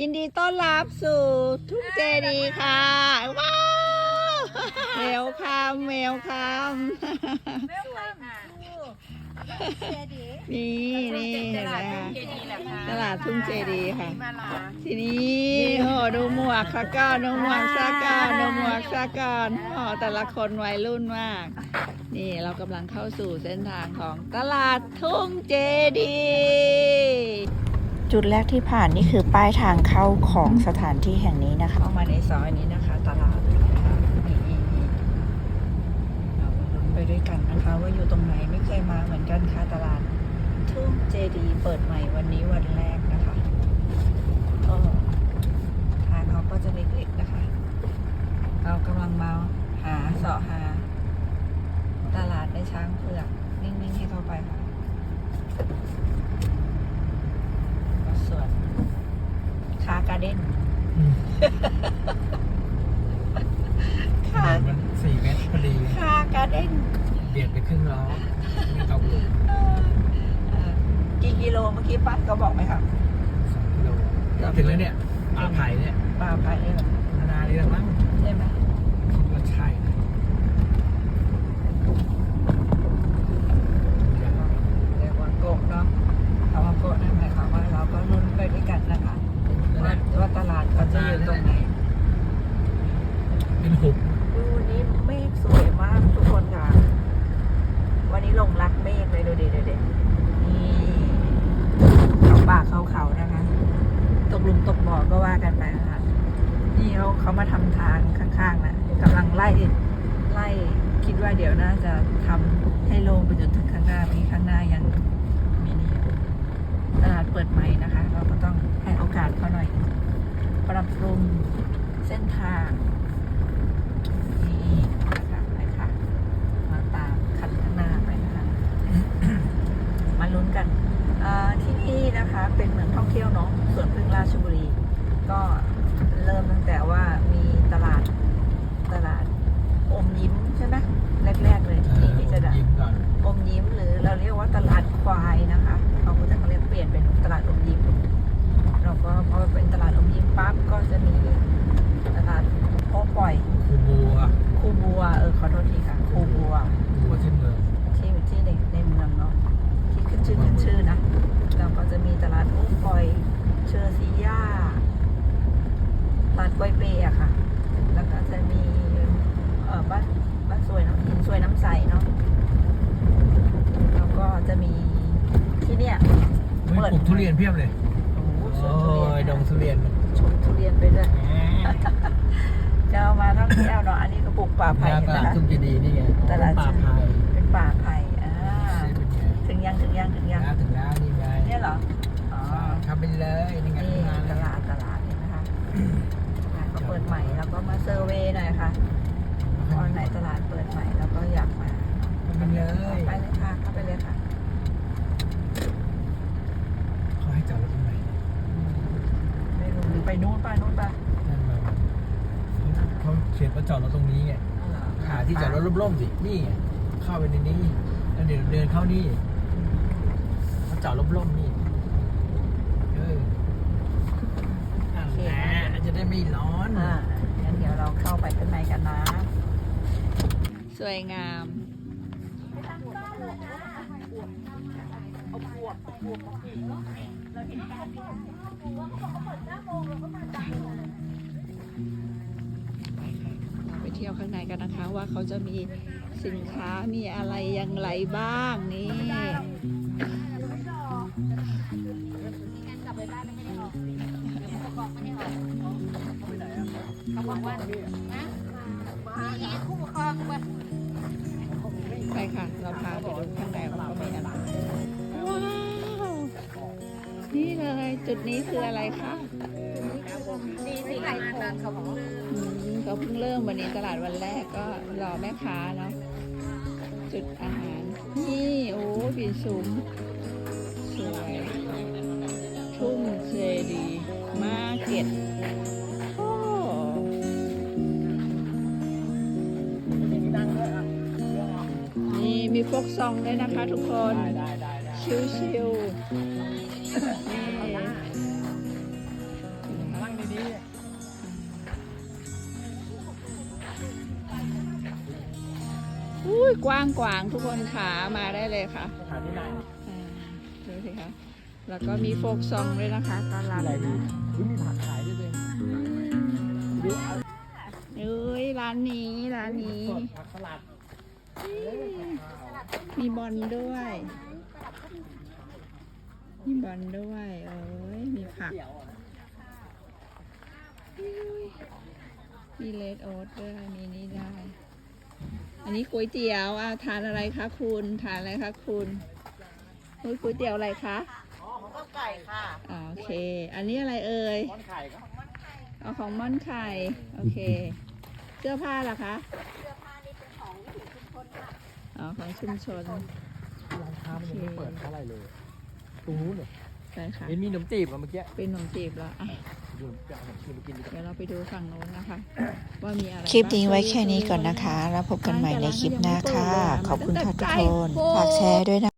ยินดีต้อนรับสู่ทุ่งเจดีย์ค่ะ ว้าวเวลคัมเวลคัมเวลคัมทูเจดีนี่นี่เห็นไหมคะเจดีแหละค่ะตลาดทุ่งเจดีย์ค่ะมาลาทีนี้โอ้ดูหมวกค่ะก้อนดูหมวกซะก่อนดูหมวกซะก่อนโอ้แต่ละคนวัยรุ่นมาก นี่เรากำลังเข้าสู่เส้นทางของตลาดทุ่งเจดีย์ จุดแรกที่ผ่านนี่คือป้ายทางเข้าของสถานที่แห่งนี้นะคะเข้ามาในซอยนี้นะคะ ตลาดนะคะนี่เราลุ้นไปด้วยกันนะคะ ว่าอยู่ตรงไหนไม่เคยมาเหมือนกันค่ะตลาดทุ่งเจดีย์เปิดใหม่วันนี้วันแรกนะคะก็ทางเขาก็จะเล็กๆนะคะ เรากำลังมาหาเสาะหา ตลาดในช้างเผือกนิ่งๆให้เข้าไปค่ะก็ส่วนคาการ์ เด้นอืมคามันสี่เมตรพอดี คาการ์เด้นเบียดไปครึ่งล้อไม่ตกเลยเอ่อกี่กิโลเมื่อกี้ป้าเขาบอกไหมครับสองกิโลถึงแล้วเนี่ยป่าไผ่เนี่ยป้าไปได้หรอนานี่แล้วมั้งใช่ไหม คิดว่าใช่นะอย่าง เรียกว่าโกะเนาะคำว่าโกะนั่นหมายความว่าเราก็ลุ้นไปด้วยกันนะคะว่าว่าตลาดเขาจะอยู่ตรงไหน เป็นหุบ ดูวันนี้เมฆสวยมากทุกคนค่ะ วันนี้ลงรักเมฆเลยดูดิดูดินี่เขาป่าเขาเขานะคะ ตก หลุมตกบ่อก็ว่ากันไปนะคะนี่เขาเขามาทำทางข้างๆนะกำลังไล่ไล่คิดว่าเดี๋ยวน่าจะทำให้โล่งไปจนถึงข้างหน้ามีข้างหน้ายังมีนี่ตลาดเปิดใหม่นะคะ เราก็ต้องให้โอกาสเขาหน่อย ปรับปรุงเส้นทางนี่นะคะไปตามคันข้างหน้าไปนะคะมาลุ้นกัน เป็นเมืองท่องเที่ยวเนาะสวนพึ่งราชบุรี ก็เริ่มตั้งแต่ว่ามีตลาดตลาดอมยิ้มใช่ไหมแรก ๆ เลย เอ ที่ อ ที่จะดัง ยิ้มก่อน อมยิ้มหรือเราเรียกว่าตลาดควายนะคะเขาก็จะเขาเรียกเปลี่ยนเป็นตลาดอมยิ้มเราก็พอเป็นตลาดอมยิ้มปั๊บก็จะมีตลาดโพปล่อย คูบัว คูบัวเออขอโทษทีค่ะคูบัว คูบัวที่เมือง ที่ที่ในในเมืองเนาะที่ขึ้นชื่อขึ้นชื่อนะแล้วก็จะมีตลาดโพปล่อยเชอร์ซีย่าตลาดกล้วยเปย์อะค่ะ แล้วก็จะมีเออบ้านบ้านสวยน้ำหินสวยน้ำใสเนาะแล้วก็จะมีที่เนี่ย เฮ้ย ปลูกทุเรียนเพียบเลย โอ้โหสโอ้วนทุเรียนยดงทุเรียนชมทุเรียนไปด้วยจะเอามาท่องเที่ยวเนาะอันนี้ก็ปลูกป่าไผ่ยาเห็นตไหมลาดคะทุ่งเจดีย์นี่ไงตลาดป่าไผ่เป็นป่าไผ่อ่าเป็นไงถึงยังถึงยังถึงยังแล้วถึงแล้วนี่ไงเนี่ยเหรออ๋อทำไปเลยนี่ไงนี่ทำงานตแล้วลาดตลาดเห็นไหมคะร้านเขาเปิดใหม่แล้วก็มาเซอร์เวย์หน่อยค่ะวันไหนตลาดเปิดใหม่แล้วก็อยากมาทำไปเลยไปเลยค่ะเข้าไปเลยค่ะ เขาให้ จอดรถตรงไหนไม่รู้หรือไปนู้นไปนู้นไปนั่นมาเขาเขียนว่าจอดรถตรงนี้ไงหาที่จอดรถร่มๆสินี่ไงเข้าไปในนี้แล้วเดี๋ยวเดินเข้านี่เขาจอดร่มๆนี่เออนั่นแหละจะได้ไม่ร้อนอ่างั้นเดี๋ยวเราเข้าไปข้างในกันนะ สวยงาม ไปเไปเที่ยวข้างในกันนะคะว่าเขาจะมีสินค้ามีอะไรอย่างไรบ้างนี่เขาบอกว่านะนี่คู่กครองมาไปค่ะ เราพาไปดูข้างในว่าเขามีอะไร นี่เลยจุดนี้คืออะไรคะดีสิไก่ทานเขาบอกอืมเขาเพิ่งเริ่มวันนี้ตลาดวันแรกก็รอแม่ค้าเนาะจุดอาหาร นี่โอ้ปีนสูงสวยทุ่งเจดีย์มาร์เก็ตโอ้นี่มีพวกซองด้วยนะคะทุกคนได้ได้ได้ชิวๆ นี่นะคะนี้เนี่ยอุ้ยกว้างกวางทุกคนขามาได้เลยค่ะสถานที่ไหนอ่าดูสิคะแล้วก็มีโฟกซองด้วยนะคะตอนรับอะไรดีนะอุ๊ยมีผักขายด้วยเลยดูเอาเอ้ยร้านนี้ร้านนี้ สดผักสลัด มีบอลด้วย มีบอลด้วยเอ้ยมีผัก มีเลดโอ๊ตด้วยมีนี่ได้ อันนี้ก๋วยเตี๋ยวอะทานอะไรคะคุณทานอะไรคะคุณอุ๊ยก๋วยเตี๋ยวอะไรคะอ๋อของข้าวไก่ค่ะอ่าโอเค อันนี้อะไรเอ่ยม้อนไข่ครับเอาของม่อนไข่โอเค เสื้อผ้าล่ะคะเสื้อผ้านี่เป็นของวิถีชุมชนค่ะอ๋อของชุมชน ร้านค้ามันยังไม่เปิดเท่าไหร่เลย ตรงนู้นเนี่ยใช่ค่ะเห็นมีขนมจีบอะเมื่อกี้เป็นขนมจีบแล้วอะดูไปเอาขนมจีบมากินดีกว่า เดี๋ยวเราไปดูฝั่งโน้นนะคะว่ามีอะไรคลิปนี้บ้างไว้แค่นี้ก่อนนะคะ แล้วพบกันใหม่ในคลิปหน้าค่ะ ขอบคุณค่ะทุกคน ฝากแชร์ด้วยนะ